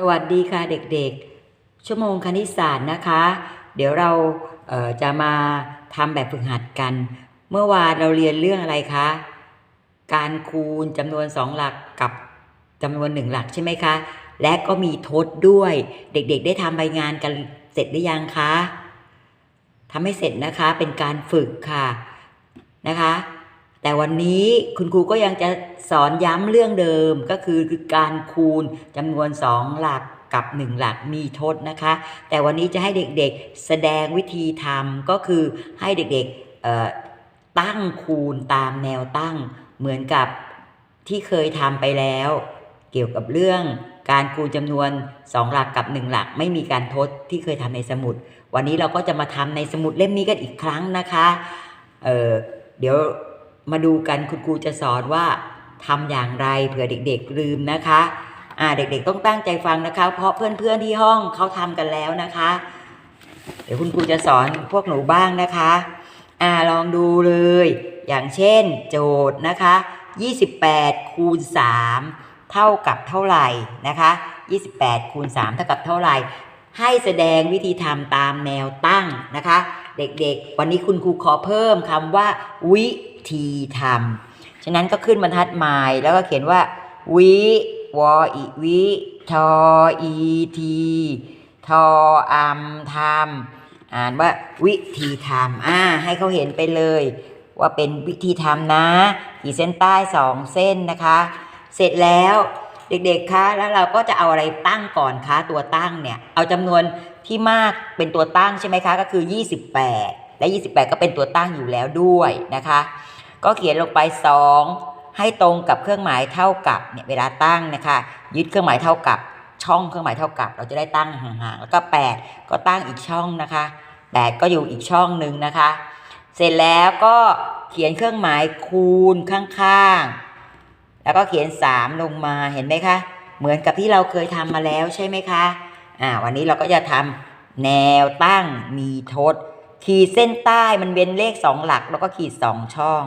สวัสดีค่ะเด็กๆ ชั่วโมงคณิตศาสตร์นะคะ เดี๋ยวเราเจะมาทำแบบฝึกหัดกัน เมื่อวานเราเรียนเรื่องอะไรคะ การคูณจำนวนสองหลักกับจำนวนหนึ่งหลักใช่ไหมคะ และก็มีทดด้วย เด็กๆ ได้ทำใบงานกันเสร็จหรือยังคะทำให้เสร็จนะคะเป็นการฝึกค่ะนะคะ แต่วันนี้คุณครูก็ยังจะสอนย้ำเรื่องเดิมก็คือคือการคูณจำนวนสองหลักกับหนึ่งหลักมีทดนะคะ แต่วันนี้จะให้เด็กๆแสดงวิธีทำก็คือให้เด็กๆตั้งคูณตามแนวตั้ง เหมือนกับที่เคยทำไปแล้ว เกี่ยวกับเรื่องการคูณจำนวนสองหลักกับหนึ่งหลักไม่มีการทดที่เคยทำในสมุด วันนี้เราก็จะมาทำในสมุดเล่มนี้กันอีกครั้งนะคะเเดี๋ยว มาดูกันคุณครูจะสอนว่าทำอย่างไรเผื่อเด็กๆลืมนะคะอ่าเด็กๆต้องตั้งใจฟังนะคะ เพราะเพื่อนๆที่ห้องเขาทำกันแล้วนะคะ เดี๋ยวคุณครูจะสอนพวกหนูบ้างนะคะอ่าลองดูเลย อย่างเช่น โจทย์นะคะ 28คูณ3เท่ากับเท่าไหร่นะคะ28คูณ3เท่ากับเท่าไหร่ ให้แสดงวิธีทำตามแนวตั้งนะคะ เด็กๆ วันนี้คุณครูขอเพิ่มคำว่าวิ ธีทำฉะนั้นก็ขึ้นบรรทัดหมายแล้วก็เขียนว่า วิวออีวิทออีทีทออัมทำอ่านว่าวิธีทำอ่าให้เขาเห็นไปเลย ว่าเป็นวิธีทำนะขีดเส้นใต้สองเส้นนะคะ เสร็จแล้วเด็กๆ คะ แล้วเราก็จะเอาอะไรตั้งก่อนคะ ตัวตั้งเนี่ย เอาจำนวนที่มากเป็นตัวตั้งใช่ไหมคะ ก็คือ 28 และ 28 ก็เป็นตัวตั้งอยู่แล้วด้วยนะคะ ก็เขียนลงไป 2 ให้ตรงกับเครื่องหมายเท่ากับเนี่ยเวลาตั้งนะคะ ยึดเครื่องหมายเท่ากับช่องเครื่องหมายเท่ากับ เราจะได้ตั้งห่างๆแล้วก็ 8 ก็ตั้งอีกช่องนะคะ 8 ก็อยู่อีกช่องหนึ่งนะคะ เสร็จแล้วก็เขียนเครื่องหมายคูณข้างๆ แล้วก็เขียน 3 ลงมาเห็นไหมคะ เหมือนกับที่เราเคยทำมาแล้วใช่ไหมคะอ่าวันนี้เราก็จะทำแนวตั้งมีทดขีดเส้นใต้มันเป็นเลขสองหลัก แล้วก็ขีดสองช่อง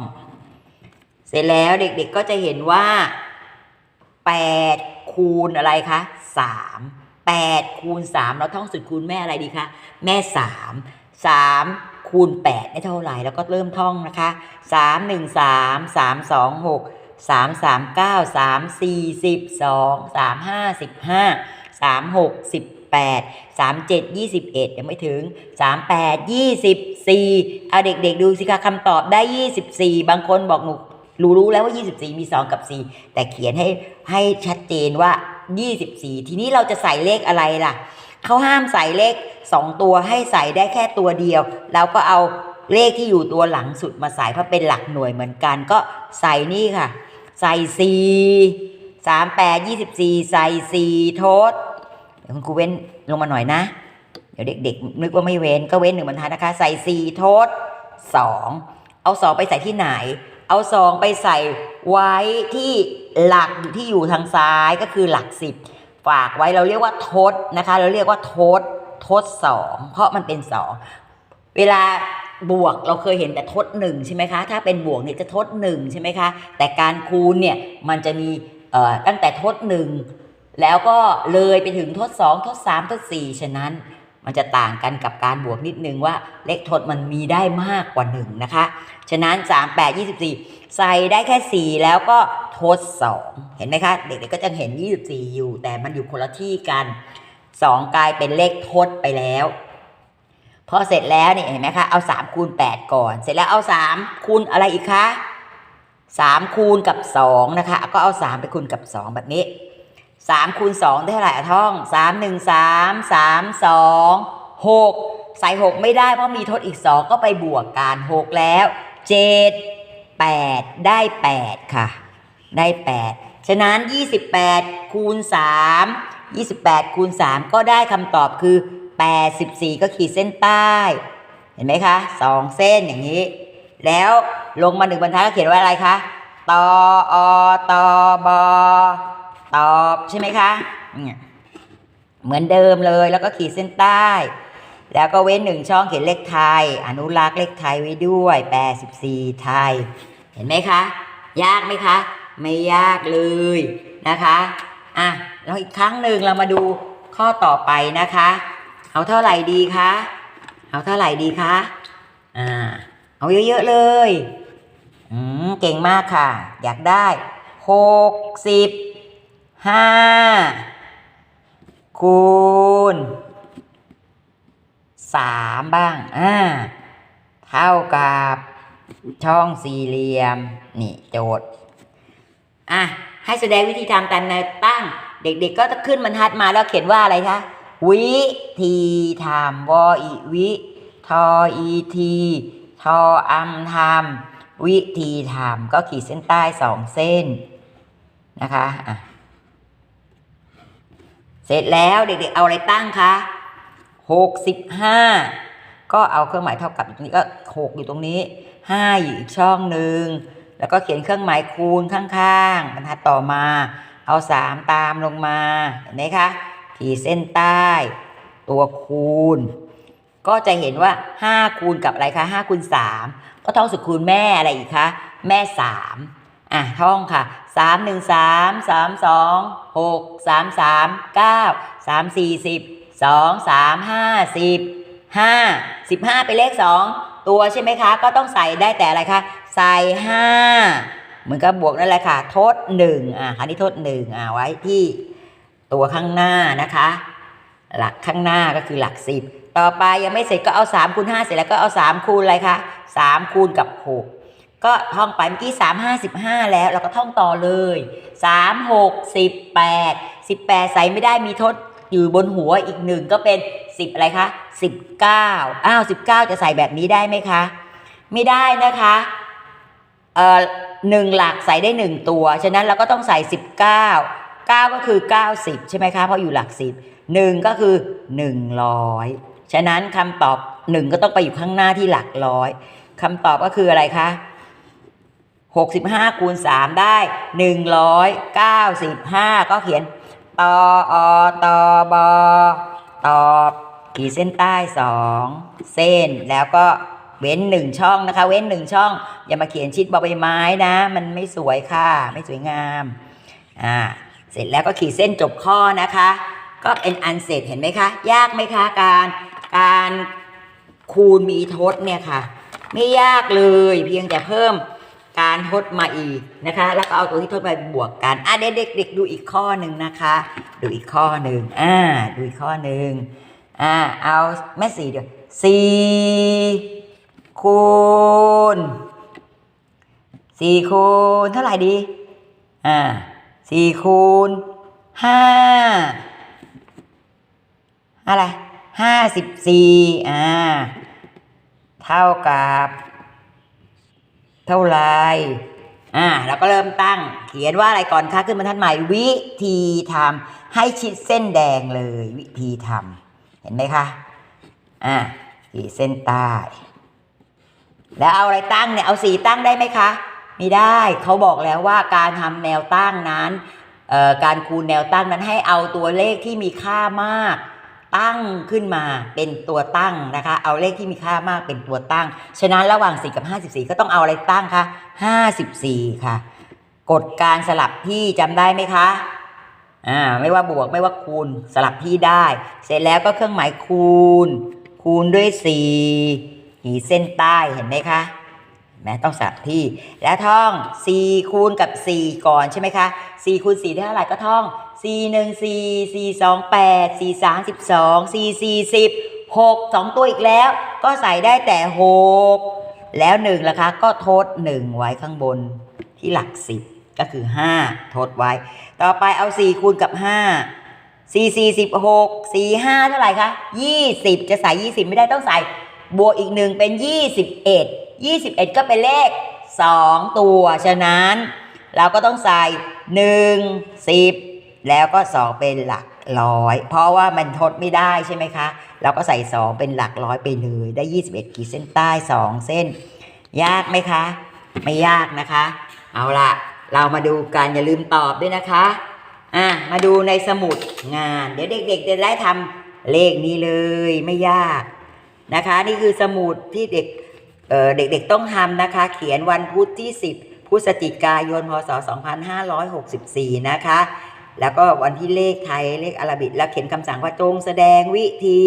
เสร็จแล้วเด็กๆก็จะเห็นว่า 8 คูณอะไรคะ3 8คูณ3เราท่องสุดคูณแม่อะไรดีคะแม่ 3 3คูณ8ได้เท่าไหร่แล้วก็เริ่มท่องนะคะ 3 1 3 3 2 6 3 3 9 3 4 12 3 5 15 3 6 18 3 7 21ยังไม่ถึง 3 8 24เอาเด็กๆดูสิคะคำตอบได้ 24 บางคนบอกหนู รู้รู้แล้วว่า 24 มี 2 กับ 4 แต่เขียนให้ให้ชัดเจนว่า 24 ทีนี้เราจะใส่เลขอะไรล่ะ เขาห้ามใส่เลข 2 ตัวให้ใส่ได้แค่ตัวเดียวแล้วก็เอาเลขที่อยู่ตัวหลังสุดมาใส่เพราะเป็นหลักหน่วยเหมือนกันก็ใส่นี่ค่ะ ใส่4 3 8 24 ใส่4โทษเดี๋ยวคุณครูเว้นลงมาหน่อยนะ เดี๋ยวเด็กๆนึกว่าไม่เว้นก็เว้นหนึ่งบรรทัดนะคะ ใส่สี่โทษสองเอาสองไปใส่ที่ไหน เอาสองไปใส่ไว้ที่หลักที่อยู่ทางซ้ายก็คือหลักสิบฝากไว้เราเรียกว่าทดนะคะ เราเรียกว่าทดทดสองเพราะมันเป็นสองเวลาบวกเราเคยเห็นแต่ทดหนึ่งใช่ไหมคะ ถ้าเป็นบวกเนี่ยจะทดหนึ่งใช่ไหมคะ แต่การคูณเนี่ยมันจะมีตั้งแต่ทดหนึ่งแล้วก็เลยไปถึงทด2ทด3ทด4ฉะนั้นมันจะต่างกันกับการบวกนิดนึงว่าเลขทดมันมีได้มากกว่า1นะคะ ฉะนั้น 3 8 24 ใส่ได้แค่ 4 แล้วก็ทด 2 เห็นไหมคะ เด็กๆก็จะเห็น 24 อยู่ แต่มันอยู่คนละที่กัน 2 กลายเป็นเลขทดไปแล้วพอเสร็จแล้วนี่เห็นไหมคะ เอา 3 คูณ 8 ก่อน เสร็จแล้วเอา 3 คูณอะไรอีกคะ 3 คูณกับ 2 นะคะ ก็เอา 3 ไปคูณกับ 2 แบบนี้สามคูณสองได้เท่าไหร่อะท่องสามหนึ่งสามสามสองหกใส่หกไม่ได้เพราะมีทดอีกสองก็ไปบวกกันหกแล้ว เจ็ดแปดได้แปดค่ะ ได้แปดฉะนั้นยี่สิบแปดคูณสามยี่สิบแปดคูณสามก็ได้คำตอบคือแปดสิบสี่ก็ขีดเส้นใต้ เห็นไหมคะสองเส้นอย่างนี้ แล้วลงมาหนึ่งบรรทัดก็เขียนว่าอะไรคะตออตอบอตอบใช่ไหมคะ เหมือนเดิมเลยแล้วก็ขีดเส้นใต้ แล้วก็เว้นหนึ่งช่องเขียนเลขไทย อนุรักษ์เลขไทยไว้ด้วย 84 ไทย เห็นไหมคะ ยากไหมคะ ไม่ยากเลยนะคะอะเราอีกครั้งหนึ่งเรามาดูข้อต่อไปนะคะ เอาเท่าไหร่ดีคะเอาเท่าไหร่ดีคะอ่าเอาเยอะๆเลยอืมเก่งมากค่ะ อยากได้หกสิบห้าคูณ สามบ้าง อ่า เท่ากับช่องสี่เหลี่ยม นี่โจทย์ อะ ให้แสดงวิธีทำตามแนวตั้ง เด็กๆก็จะขึ้นบรรทัดมาแล้วเขียนว่าอะไรคะ วิธีทำวออีวิทออีทีทออัมทำวิธีทำก็ขีดเส้นใต้สองเส้นนะคะ อะ เสร็จแล้วเด็กๆเอาอะไรตั้งคะ หกสิบห้าก็เอาเครื่องหมายเท่ากับอยู่ตรงนี้ก็หกอยู่ตรงนี้ห้าอยู่อีกช่องหนึ่งแล้วก็เขียนเครื่องหมายคูณข้างๆบรรทัดต่อมา เอาสามตามลงมาเห็นไหมคะขีดเส้นใต้ ตัวคูณ ก็จะเห็นว่าห้าคูณกับอะไรคะห้าคูณสามก็ท่องสุดคูณแม่อะไรอีกคะแม่สามอะท่องค่ะสามหนึ่งสามสามสองหกสามสามเก้าสามสี่สิบ สองสามห้าสิบห้าสิบห้าเป็นเลขสองตัวใช่ไหมคะ ก็ต้องใส่ได้แต่อะไรคะใส่ห้าเหมือนกับบวกนั่นแหละค่ะ ทดหนึ่งอะคราวนี้ทดหนึ่งอะไว้ที่ตัวข้างหน้านะคะ หลักข้างหน้าก็คือหลักสิบต่อไปยังไม่เสร็จก็เอา3คูณ5เสร็จแล้วก็เอา3คูณอะไรคะ3คูณกับ6ก็ท่องไปเมื่อกี้3 5 15แล้วเราก็ท่องต่อเลย3 6 18 18ใส่ไม่ได้มีทด อยู่บนหัวอีกหนึ่งก็เป็น 10 อะไรคะ 19 อ้าว 19 จะใส่แบบนี้ได้ไหมคะ ไม่ได้นะคะเอ่อหนึ่งหลักใส่ได้หนึ่งตัว ฉะนั้นเราก็ต้องใส่ 19 9 ก็คือ 90 ใช่ไหมคะ เพราะอยู่หลัก 10 1 ก็คือ 100 ฉะนั้นคำตอบ 1 ก็ต้องไปอยู่ข้างหน้าที่หลักร้อยคำตอบก็คืออะไรคะ65คูณ3ได้ 195 ก็เขียน ตออตอบอตอบขีดเส้นใต้2เส้นแล้วก็เว้น1ช่องนะคะ เว้น1ช่อง อย่ามาเขียนชิดบอใบไม้นะ มันไม่สวยค่ะ ไม่สวยงามอ่าเสร็จแล้วก็ขีดเส้นจบข้อนะคะ ก็เป็นอันเสร็จเห็นไหมคะ ยากไหมคะการการคูณมีทดเนี่ยค่ะ ไม่ยากเลยเพียงแต่เพิ่ม การทดมาอีกนะคะ แล้วก็เอาตัวที่ทดไปบวกกันอะเด็กๆเด็กดูอีกข้อหนึ่งนะคะ ดูอีกข้อหนึ่งอ่าดูอีกข้อหนึ่งอ่าเอาแม่สี่เดี๋ยวสี่คูณสี่คูณเท่าไหร่ดีอ่าสี่คูณห้าอะไรห้าสิบสี่อ่าเท่ากับ เท่าไรอ่าเราก็เริ่มตั้ง เขียนว่าอะไรก่อนคะขึ้นบรรทัดใหม่ วิธีทำให้ชิดเส้นแดงเลย วิธีทำเห็นไหมคะอ่าขีดเส้นใต้แล้วเอาอะไรตั้งเนี่ยเอาสีตั้งได้ไหมคะไม่ได้เขาบอกแล้วว่าการทำแนวตั้งนั้นเอ่อการคูณแนวตั้งนั้นให้เอาตัวเลขที่มีค่ามาก ตั้งขึ้นมาเป็นตัวตั้งนะคะ เอาเลขที่มีค่ามากเป็นตัวตั้ง ฉะนั้นระหว่าง 4 กับ 54 ก็ต้องเอาอะไรตั้งคะ 54 ค่ะ กฎการสลับที่จำได้ไหมคะอ่าไม่ว่าบวกไม่ว่าคูณสลับที่ได้ เสร็จแล้วก็เครื่องหมายคูณ คูณด้วย 4 ขีดเส้นใต้เห็นไหมคะแม้ต้องสลับที่ และท่อง 4 คูณกับ 4 ก่อนใช่ไหมคะ 4 คูณ4ได้เท่าไหร่ก็ท่อง สี่หนึ่งสี่สี่สองแปดสี่สามสิบสองสี่สี่สิบหกสองตัวอีกแล้ว ก็ใส่ได้แต่หกแล้วหนึ่งล่ะคะ ก็ทดหนึ่งไว้ข้างบนที่หลักสิบก็คือห้าทดไว้ ต่อไปเอาสี่คูณกับห้าสี่สี่สิบหกสี่ห้าเท่าไหร่คะยี่สิบจะใส่ยี่สิบไม่ได้ต้องใส่ บวกอีกหนึ่งเป็นยี่สิบเอ็ดยี่สิบเอ็ดก็เป็นเลขสองตัว ฉะนั้น เราก็ต้องใส่หนึ่งสิบ แล้วก็ 2 เป็นหลักร้อย เพราะว่ามันทดไม่ได้ใช่ไหมคะ เราก็ใส่ 2 เป็นหลักร้อยไปเลยได้ 21ขีดเส้นใต้ 2 เส้น ยากไหมคะ ไม่ยากนะคะ เอาละเรามาดูกันอย่าลืมตอบด้วยนะคะอะมาดูในสมุดงาน เดี๋ยวเด็กๆจะได้ทำเลขนี้เลยไม่ยากนะคะ นี่คือสมุดที่เด็กเอ่อเด็กๆต้องทำนะคะ เขียนวันพุธที่ 10พฤศจิกายนพศ2564 นะคะ แล้วก็วันที่เลขไทยเลขอาราบิกแล้วเขียนคำสั่งว่าจงแสดงวิธี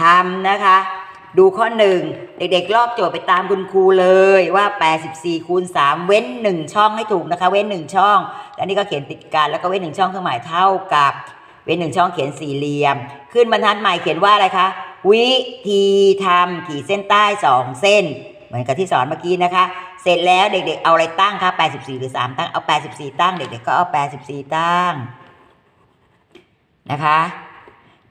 ทำนะคะ ดูข้อหนึ่งเด็กๆลอกโจทย์ไปตามคุณครูเลยว่า 84คูณ3เว้น 1 ช่องให้ถูกนะคะ เว้น 1 ช่องแล้วนี่ก็เขียนติดกันแล้วก็เว้น 1 ช่องเครื่องหมายเท่ากับ เว้น 1 ช่องเขียนสี่เหลี่ยม ขึ้นบรรทัดใหม่เขียนว่าอะไรคะวิธีทำขีดเส้นใต้ 2 เส้น มือนกับที่สอนเมื่อกี้นะคะ เสร็จแล้วเด็กๆเอาอะไรตั้งคะ84 หรือ 3 ตั้ง เอา 84 ตั้ง เด็กๆก็เอา 84 ตั้งนะคะ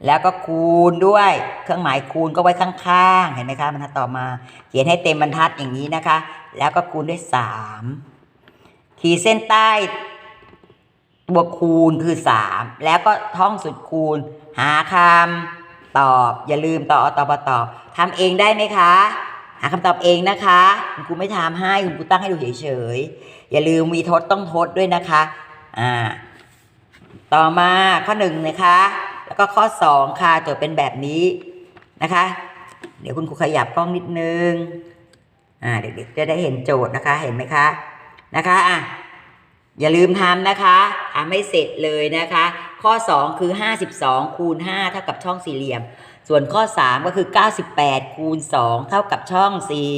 แล้วก็คูณด้วย เครื่องหมายคูณก็ไว้ข้างๆ เห็นไหมคะบรรทัดต่อมา เขียนให้เต็มบรรทัดอย่างนี้นะคะ แล้วก็คูณด้วยสามขีดเส้นใต้บวกคูณคือสามแล้วก็ท่องสุดคูณ หาคำตอบ อย่าลืมต่อตอบตอบทำเองได้ไหมคะ หาคำตอบเองนะคะคุณครูไม่ทำให้คุณครูตั้งให้ดูเฉยๆอย่าลืมมีทดต้องทดด้วยนะคะอ่าต่อมาข้อหนึ่งนะคะ แล้วก็ข้อสองค่ะโจทย์เป็นแบบนี้นะคะ เดี๋ยวคุณครูขยับกล้องนิดนึงอ่าเด็กๆจะได้เห็นโจทย์นะคะเห็นไหมคะนะคะอะอย่าลืมทำนะคะทำให้เสร็จเลยนะคะ ข้อ 2 คือ 52 คูณ 5 เท่ากับช่องสี่เหลี่ยม ส่วนข้อ 3 ก็คือ 98 คูณ 2 เท่ากับช่องสี่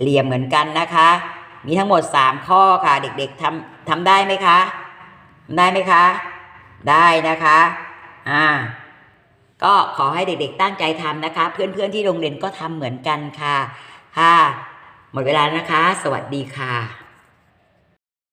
เหลี่ยมเหมือนกันนะคะ มีทั้งหมด 3 ข้อค่ะ เด็กๆทำทำได้ไหมคะได้ไหมคะ ได้นะคะ อ่า ก็ขอให้เด็กๆตั้งใจทำนะคะ เพื่อนๆที่โรงเรียนก็ทำเหมือนกันค่ะ ค่ะ หมดเวลานะคะ สวัสดีค่ะ